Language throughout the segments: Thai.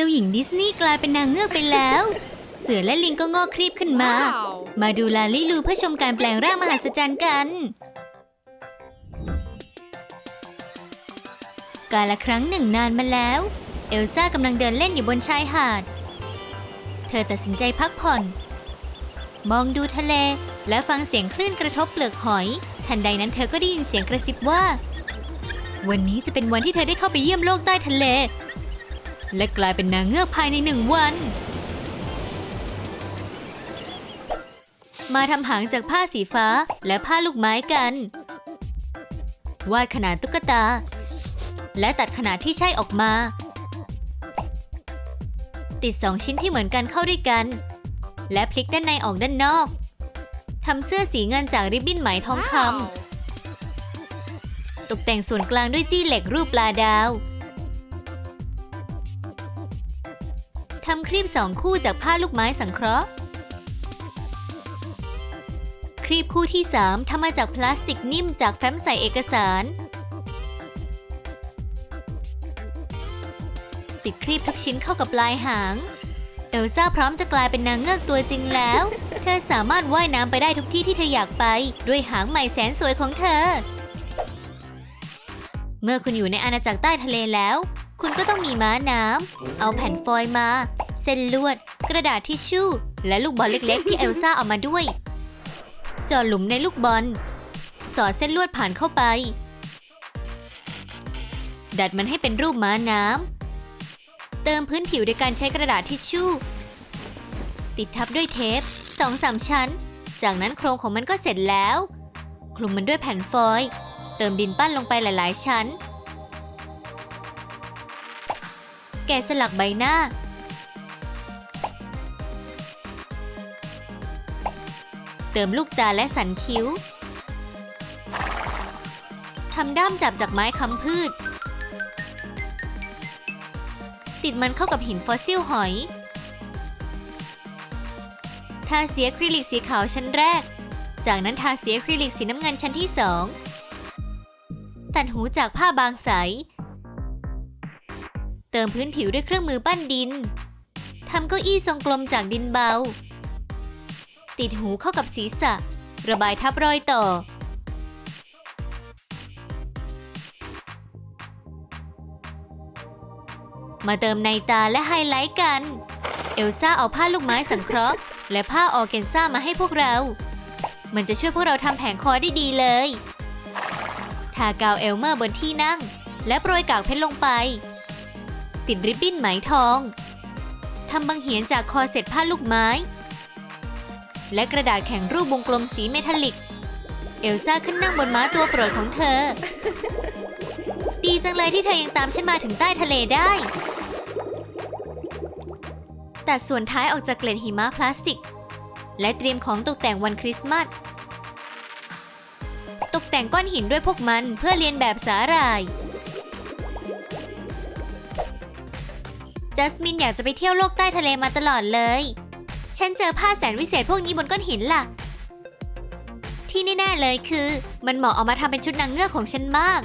จ้าหญิงดิสนีย์กลายเป็นนางเงือกไปแล้ว เสือและลิงก็งอกครีบขึ้นมา มาดูลาลิลูเพื่อชมการแปลงร่างมหัศจรรย์กัน กาละครั้งหนึ่งนานมาแล้ว เอลซ่ากำลังเดินเล่นอยู่บนชายหาด เธอตัดสินใจพักผ่อน มองดูทะเลและฟังเสียงคลื่นกระทบเปลือกหอย ทันใดนั้นเธอก็ได้ยินเสียงกระซิบว่า วันนี้จะเป็นวันที่เธอได้เข้าไปเยี่ยมโลกใต้ทะเล และกลายเป็นนางเงือกภายในหนึ่งวัน มาทำหางจากผ้าสีฟ้าและผ้าลูกไม้กัน วาดขนาดตุ๊กตา และตัดขนาดที่ใช่ออกมา ติดสองชิ้นที่เหมือนกันเข้าด้วยกัน และพลิกด้านในออกด้านนอกทำเสื้อสีเงินจากริบบิ้นไหมทองคำตกแต่งส่วนกลางด้วยจี้เหล็กรูปปลาดาว ทำครีบสองคู่จากผ้าลูกไม้สังเคราะห์ ครีบคู่ที่ 3ทำมาจากพลาสติกนิ่มจากแฟ้มใส่เอกสาร ติดครีบทุกชิ้นเข้ากับปลายหาง เอลซ่าพร้อมจะกลายเป็นนางเงือกตัวจริงแล้ว เธอสามารถว่ายน้ำไปได้ทุกที่ที่เธออยากไป ด้วยหางใหม่แสนสวยของเธอ เมื่อคุณอยู่ในอาณาจักรใต้ทะเลแล้ว คุณก็ต้องมีม้าน้ำ เอาแผ่นฟอยล์มา เส้นลวด กระดาษทิชชู่ และลูกบอลเล็ก ๆ ที่เอลซ่าเอามาด้วยจาะหลุมในลูกบอล สอดเส้นลวดผ่านเข้าไป ดัดมันให้เป็นรูปม้าน้ำ เติมพื้นผิวด้วยการใช้กระดาษทิชชู่ ติดทับด้วยเทปสองสามชั้น จากนั้นโครงของมันก็เสร็จแล้ว คลุมมันด้วยแผ่นฟอยล์ เติมดินปั้นลงไปหลาย ๆ ชั้น แกะสลักใบหน้า เติมลูกตาและสันคิ้วทำด้ามจับจากไม้ค้ำพืช ติดมันเข้ากับหินฟอสซิลหอยทาสีอะคริลิกสีขาวชั้นแรก จากนั้นทาสีอะคริลิกสีน้ำเงินชั้นที่สองตัดหูจากผ้าบางใส เติมพื้นผิวด้วยเครื่องมือปั้นดินทำเก้าอี้ทรงกลมจากดินเบา ติดหูเข้ากับศีรษะ ระบายทับรอยต่อ มาเติมในตาและไฮไลท์กัน เอลซ่าเอาผ้าลูกไม้สังเคราะห์ และผ้าออร์แกนซ่ามาให้พวกเรา มันจะช่วยพวกเราทำแผงคอได้ดีเลย ทากาวเอลเมอร์บนที่นั่ง และโปรยกากเพชรลงไป ติดริบบิ้นไหมทองทำบังเหียนจากคอเสร็จผ้าลูกไม้ และกระดาษแข็งรูปวงกลมสีเมทัลลิก เอลซ่าขึ้นนั่งบนม้าตัวโปรดของเธอ ดีจังเลยที่เธอยังตามฉันมาถึงใต้ทะเลได้ แตัดส่วนท้ายออกจากเกล็ดหิมะพลาสติก และเตรียมของตกแต่งวันคริสต์มาสตกแต่งก้อนหินด้วยพวกมันเพื่อเรียนแบบสาหร่าย จัสมินอยากจะไปเที่ยวโลกใต้ทะเลมาตลอดเลย ฉันเจอผ้าแสนวิเศษพวกนี้บนก้อนหินล่ะ ที่แน่ๆเลยคือ มันเหมาะเอามาทำเป็นชุดนางเงือกของฉันมาก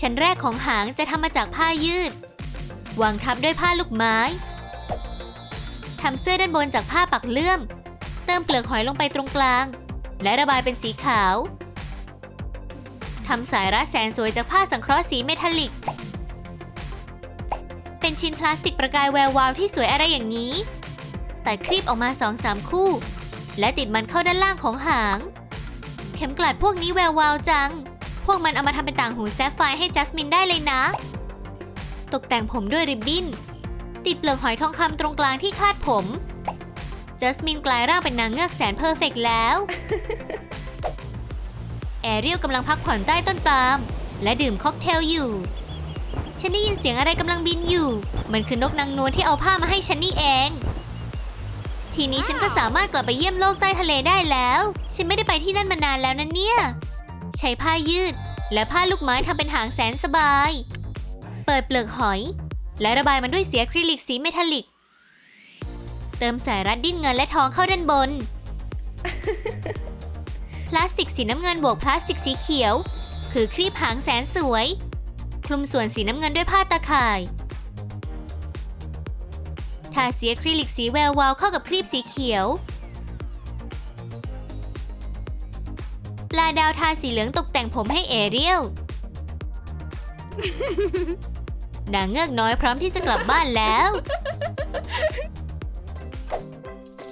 ชั้นแรกของหางจะทำมาจากผ้ายืด วางทับด้วยผ้าลูกไม้ทำเสื้อด้านบนจากผ้าปักเลื่อม เติมเปลือกหอยลงไปตรงกลาง และระบายเป็นสีขาวทำสายรัดแสนสวยจากผ้าสังเคราะห์สีเมทัลลิก เป็นชิ้นพลาสติกประกายแวววาวที่สวยอะไรอย่างนี้ ตัดครีบออกมาสองสามคู่ และติดมันเข้าด้านล่างของหาง เข็มกลัดพวกนี้แวววาวจัง พวกมันเอามาทำเป็นต่างหูแซฟไฟร์ให้จัสมินได้เลยนะ ตกแต่งผมด้วยริบบิ้น ติดเปลือกหอยทองคำตรงกลางที่คาดผม จัสมินกลายร่างเป็นนางเงือกแสนเพอร์เฟกต์แล้วแอเรียลกำลังพักผ่อนใต้ต้นปาล์มและดื่มค็อกเทลอยู่ ฉันได้ยินเสียงอะไรกำลังบินอยู่ มันคือนกนางนวลที่เอาผ้ามาให้ฉันนี่เอง ทีนี้ฉันก็สามารถกลับไปเยี่ยมโลกใต้ทะเลได้แล้ว ฉันไม่ได้ไปที่นั่นมานานแล้วนะเนี่ย ใช้ผ้ายืด และผ้าลูกไม้ทำเป็นหางแสนสบาย เปิดเปลือกหอย และระบายมันด้วยสีอะคริลิกสีเมทัลลิก เติมสายรัดดิ้นเงินและทองเข้าด้านบน พลาสติกสีน้ำเงินบวกพลาสติกสีเขียว คือครีบหางแสนสวย คลุมส่วนสีน้ำเงินด้วยผ้าตาข่าย ทาสีอะคริลิกสีแวววาวเข้ากับครีบสีเขียว ปลาดาวทาสีเหลืองตกแต่งผมให้เอเรียลนางเงือกน้อยพร้อมที่จะกลับบ้านแล้ว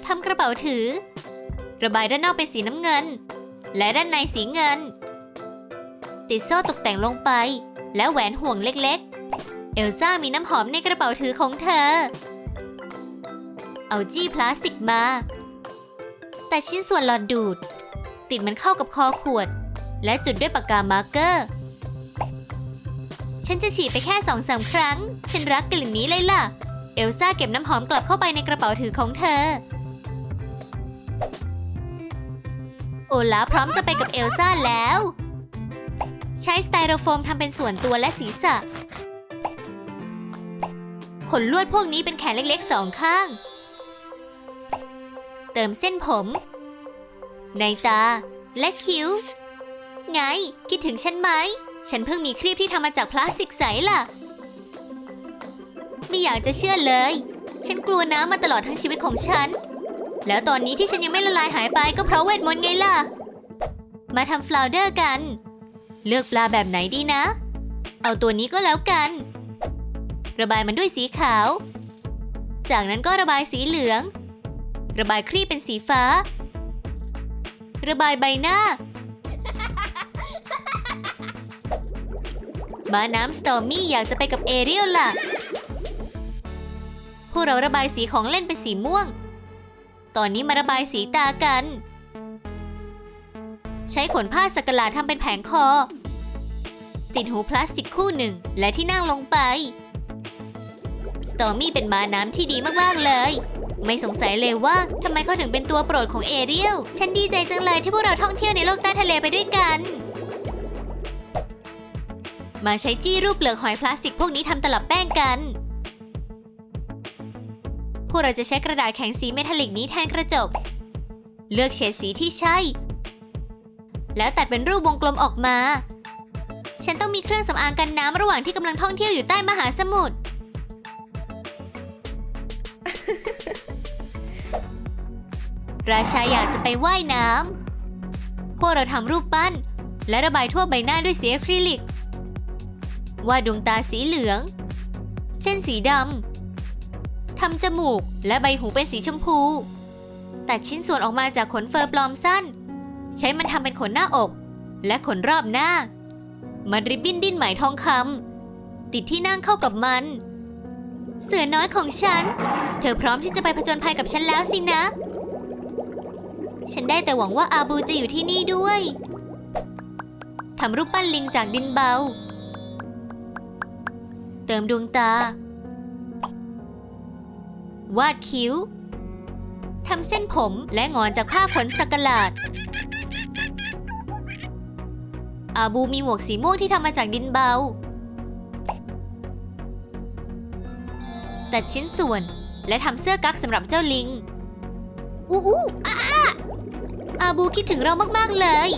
ทำกระเป๋าถือ ระบายด้านนอกเป็นสีน้ำเงิน และด้านในสีเงิน ติดโซ่ตกแต่งลงไป และแหวนห่วงเล็กๆ เอลซ่ามีน้ำหอมในกระเป๋าถือของเธอ เอาจี้พลาสติกมา แต่ชิ้นส่วนหลอดดูด ติดมันเข้ากับคอขวด และจุดด้วยปากกามาร์กเกอร์ ฉันจะฉีดไปแค่สองสามครั้ง ฉันรักกลิ่นนี้เลยล่ะ เอลซ่าเก็บน้ำหอมกลับเข้าไปในกระเป๋าถือของเธอโอลาพร้อมจะไปกับเอลซ่าแล้ว ใช้สไตโรโฟมทำเป็นส่วนตัวและศีรษะ ขนลวดพวกนี้เป็นแขนเล็กๆสองข้าง เติมเส้นผม ในตา และคิ้ว ไง คิดถึงฉันไหม ฉันเพิ่งมีครีบที่ทำมาจากพลาสติกใสล่ะ ไม่อยากจะเชื่อเลย ฉันกลัวน้ำมาตลอดทั้งชีวิตของฉัน แล้วตอนนี้ที่ฉันยังไม่ละลายหายไปก็เพราะเวทมนต์ไงล่ะ มาทำฟลาวเดอร์กัน เลือกปลาแบบไหนดีนะ เอาตัวนี้ก็แล้วกัน ระบายมันด้วยสีขาว จากนั้นก็ระบายสีเหลือง ระบายครีบเป็นสีฟ้า ระบายใบหน้ามาน้ำสตอมมี่อยากจะไปกับเอเรียลล่ะ พวกเราระบายสีของเล่นเป็นสีม่วง ตอนนี้มาระบายสีตากัน ใช้ขนผ้าสักหลาดทำเป็นแผงคอ ติดหูพลาสติกคู่หนึ่งและที่นั่งลงไป สตอมมี่เป็นม้าน้ำที่ดีมากๆเลย ไม่สงสัยเลยว่าทำไมเขาถึงเป็นตัวโปรดของเอเรียล ฉันดีใจจังเลยที่พวกเราท่องเที่ยวในโลกใต้ทะเลไปด้วยกัน มาใช้จี้รูปเปลือกหอยพลาสติกพวกนี้ทำตลับแป้งกันพวกเราจะใช้กระดาษแข็งสีเมทัลลิกนี้แทนกระจก เลือกเฉดสีที่ใช่ แล้วตัดเป็นรูปวงกลมออกมา ฉันต้องมีเครื่องสำอางกันน้ำระหว่างที่กำลังท่องเที่ยวอยู่ใต้มหาสมุทร ราชาอยากจะไปว่ายน้ำ พวกเราทำรูปปั้น และระบายทั่วใบหน้าด้วยสีอะคริลิก วาดดวงตาสีเหลือง เส้นสีดำ ทำจมูกและใบหูเป็นสีชมพู ตัดชิ้นส่วนออกมาจากขนเฟอร์ปลอมสั้น ใช้มันทำเป็นขนหน้าอก และขนรอบหน้า มันริบบิ้นดิ้นไหมทองคำติดที่นั่งเข้ากับมัน เสือน้อยของฉัน เธอพร้อมที่จะไปผจญภัยกับฉันแล้วสินะ ฉันได้แต่หวังว่าอาบูจะอยู่ที่นี่ด้วยทำรูปปั้นลิงจากดินเบา เติมดวงตา วาดคิ้วทำเส้นผมและงอนจากผ้าขนสักหลาด อาบูมีหมวกสีม่วงที่ทำมาจากดินเบา ตัดชิ้นส่วนและทำเสื้อกั๊กสำหรับเจ้าลิง อู้อู้อ้าอ้าอาบูคิดถึงเรามาก ๆ เลย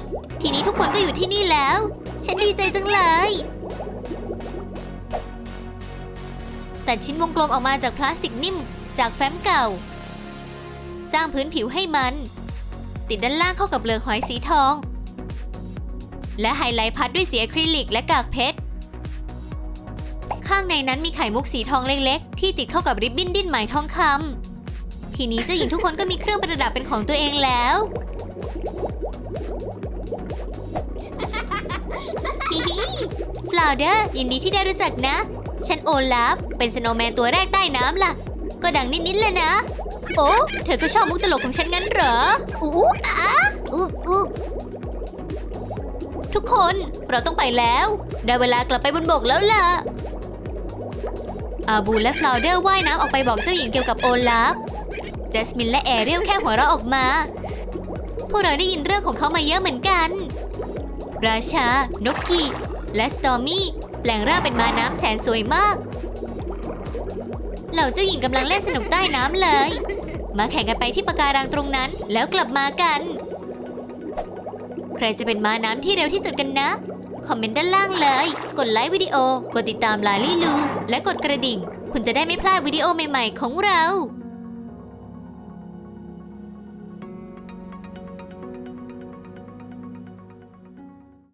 ทีนี้ทุกคนก็อยู่ที่นี่แล้ว ฉันดีใจจังเลย ตัดชิ้นวงกลมออกมาจากพลาสติกนิ่มจากแฟ้มเก่า สร้างพื้นผิวให้มัน ติดด้านล่างเข้ากับเปลือกหอยสีทอง และไฮไลท์พัดด้วยสีอะคริลิกและกากเพชร ข้างในนั้นมีไข่มุกสีทองเล็กๆ ที่ติดเข้ากับริบบิ้นดิ้นไหมทองคำทีนี้เจ้าหญิงทุกคนก็มีเครื่องประดับเป็นของตัวเองแล้ว ฮิฮิฟลาวเดอร์ยินดีที่ได้รู้จักนะ ฉันโอลาฟ เป็นสโนว์แมนตัวแรกใต้น้ำล่ะ ก็ดังนิดๆเลยนะ โอ้ เธอก็ชอบมุกตลกของฉันงั้นเหรอ อู้อ้าอู้อู้ ทุกคนเราต้องไปแล้ว ได้เวลากลับไปบนบกแล้วล่ะ อาบูและฟลาวเดอร์ว่ายน้ำออกไปบอกเจ้าหญิงเกี่ยวกับโอลาฟเจสมินและแอเรียลแค่หัวเราะออกมา พวกเราได้ยินเรื่องของเขามาเยอะเหมือนกัน ราชา นกกีและสตอมมี่แปลงร่างเป็นมาน้ำแสนสวยมาก เหล่าเจ้าหญิงกำลังเล่นสนุกใต้น้ำเลย มาแข่งกันไปที่ปะการังตรงนั้นแล้วกลับมากัน ใครจะเป็นม้าน้ำที่เร็วที่สุดกันนะ คอมเมนต์ด้านล่างเลย กดไลค์วิดีโอ กดติดตามลาลี่ลู และกดกระดิ่ง คุยคุณจะได้ไม่พลาดวิดีโอใหม่ๆของเรา